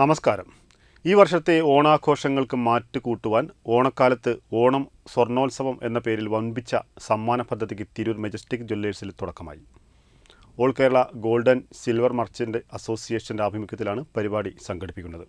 നമസ്കാരം. ഈ വർഷത്തെ ഓണാഘോഷങ്ങൾക്ക് മാറ്റുകൂട്ടുവാൻ ഓണക്കാലത്ത് ഓണം സ്വർണോത്സവം എന്ന പേരിൽ വമ്പിച്ച സമ്മാന പദ്ധതിക്ക് തിരൂർ മെജസ്റ്റിക് ജ്വല്ലേഴ്സിൽ തുടക്കമായി. All Kerala golden silver merchant അസോസിയേഷന്റെ ആഭിമുഖ്യത്തിലാണ് പരിപാടി സംഘടിപ്പിക്കുന്നത്.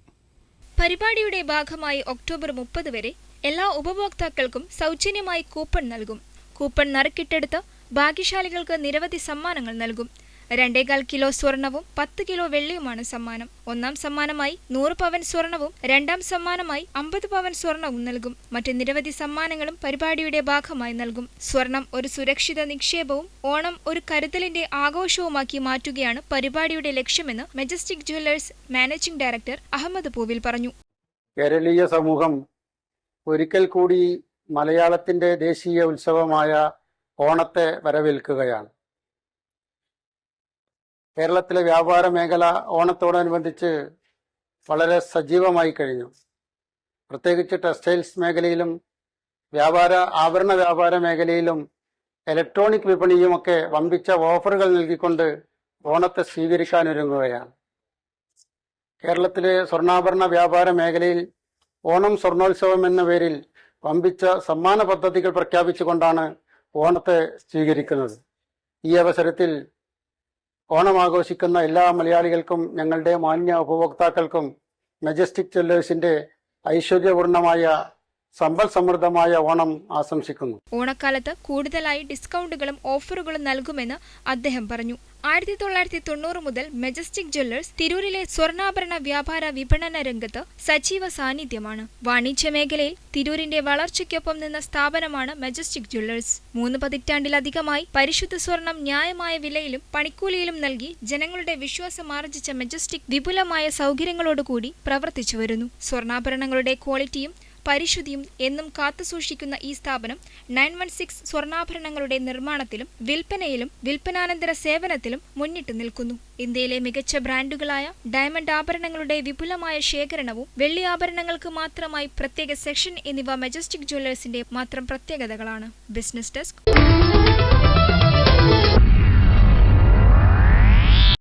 പരിപാടിയുടെ ഭാഗമായി ഒക്ടോബർ മുപ്പത് വരെ എല്ലാ ഉപഭോക്താക്കൾക്കും സൗജന്യമായി കൂപ്പൺ നൽകും. കൂപ്പൺ നറുക്കിട്ടെടുത്ത് ഭാഗ്യശാലികൾക്ക് നിരവധി സമ്മാനങ്ങൾ നൽകും. രണ്ടേകാൽ കിലോ സ്വർണവും പത്ത് കിലോ വെള്ളിയുമാണ് സമ്മാനം. ഒന്നാം സമ്മാനമായി നൂറ് പവൻ സ്വർണവും രണ്ടാം സമ്മാനമായി അമ്പത് പവൻ സ്വർണവും നൽകും. മറ്റ് നിരവധി സമ്മാനങ്ങളും പരിപാടിയുടെ ഭാഗമായി നൽകും. സ്വർണം ഒരു സുരക്ഷിത നിക്ഷേപവും ഓണം ഒരു കരുതലിന്റെ ആഘോഷവുമാക്കി മാറ്റുകയാണ് പരിപാടിയുടെ ലക്ഷ്യമെന്ന് Majestic jewellers managing director Ahammed Poovil പറഞ്ഞു. കേരളീയ സമൂഹം ഒരിക്കൽ കൂടി മലയാളത്തിന്റെ ദേശീയ ഉത്സവമായ ഓണത്തെ വരവേൽക്കുകയാണ്. കേരളത്തിലെ വ്യാപാര മേഖല ഓണത്തോടനുബന്ധിച്ച് വളരെ സജീവമായി കഴിഞ്ഞു. പ്രത്യേകിച്ച് ടെക്സ്റ്റൈൽസ് മേഖലയിലും വ്യാപാര ആഭരണ വ്യാപാര മേഖലയിലും ഇലക്ട്രോണിക് വിപണിയുമൊക്കെ വമ്പിച്ച ഓഫറുകൾ നൽകിക്കൊണ്ട് ഓണത്തെ സ്വീകരിക്കാനൊരുങ്ങുകയാണ്. കേരളത്തിലെ സ്വർണാഭരണ വ്യാപാര മേഖലയിൽ ഓണം സ്വർണോത്സവം എന്ന പേരിൽ വമ്പിച്ച സമ്മാന പദ്ധതികൾ പ്രഖ്യാപിച്ചുകൊണ്ടാണ് ഓണത്തെ സ്വീകരിക്കുന്നത്. ഈ അവസരത്തിൽ ഓണം ആഘോഷിക്കുന്ന എല്ലാ മലയാളികൾക്കും ഞങ്ങളുടെ മാന്യ ഉപഭോക്താക്കൾക്കും മെജസ്റ്റിക് ജ്വല്ലേഴ്സിന്റെ ഐശ്വര്യപൂർണമായ സമ്പൽ സമൃദ്ധമായ ഓണം ആശംസിക്കുന്നു. ഓണക്കാലത്ത് കൂടുതലായി ഡിസ്കൗണ്ടുകളും ഓഫറുകളും നൽകുമെന്ന് അദ്ദേഹം പറഞ്ഞു. ആയിരത്തി തൊള്ളായിരത്തി തൊണ്ണൂറ് മുതൽ മെജസ്റ്റിക് ജ്വല്ലേഴ്സ് തിരൂരിലെ സ്വർണാഭരണ വ്യാപാര വിപണന രംഗത്ത് സജീവ സാന്നിധ്യമാണ്. വാണിജ്യ മേഖലയിൽ തിരൂരിന്റെ വളർച്ചയ്ക്കൊപ്പം നിന്ന സ്ഥാപനമാണ് മെജസ്റ്റിക് ജ്വല്ലേഴ്സ്. മൂന്ന് പതിറ്റാണ്ടിലധികമായി പരിശുദ്ധ സ്വർണം ന്യായമായ വിലയിലും പണിക്കൂലിയിലും നൽകി ജനങ്ങളുടെ വിശ്വാസം ആർജിച്ച മെജസ്റ്റിക് വിപുലമായ സൗകര്യങ്ങളോടുകൂടി പ്രവർത്തിച്ചു വരുന്നു. സ്വർണാഭരണങ്ങളുടെ ക്വാളിറ്റിയും പരിശുദ്ധിയും എന്നും കാത്തുസൂക്ഷിക്കുന്ന ഈ സ്ഥാപനം നയൻ വൺ സിക്സ് സ്വർണാഭരണങ്ങളുടെ നിർമ്മാണത്തിലും വിൽപ്പനയിലും വിൽപ്പനാനന്തര സേവനത്തിലും മുന്നിട്ട് നിൽക്കുന്നു. ഇന്ത്യയിലെ മികച്ച ബ്രാൻഡുകളായ ഡയമണ്ട് ആഭരണങ്ങളുടെ വിപുലമായ ശേഖരണവും വെള്ളി ആഭരണങ്ങൾക്ക് മാത്രമായി പ്രത്യേക സെക്ഷൻ എന്നിവ മെജസ്റ്റിക് ജ്വല്ലേഴ്സിന്റെ മാത്രം പ്രത്യേകതകളാണ്. Business desk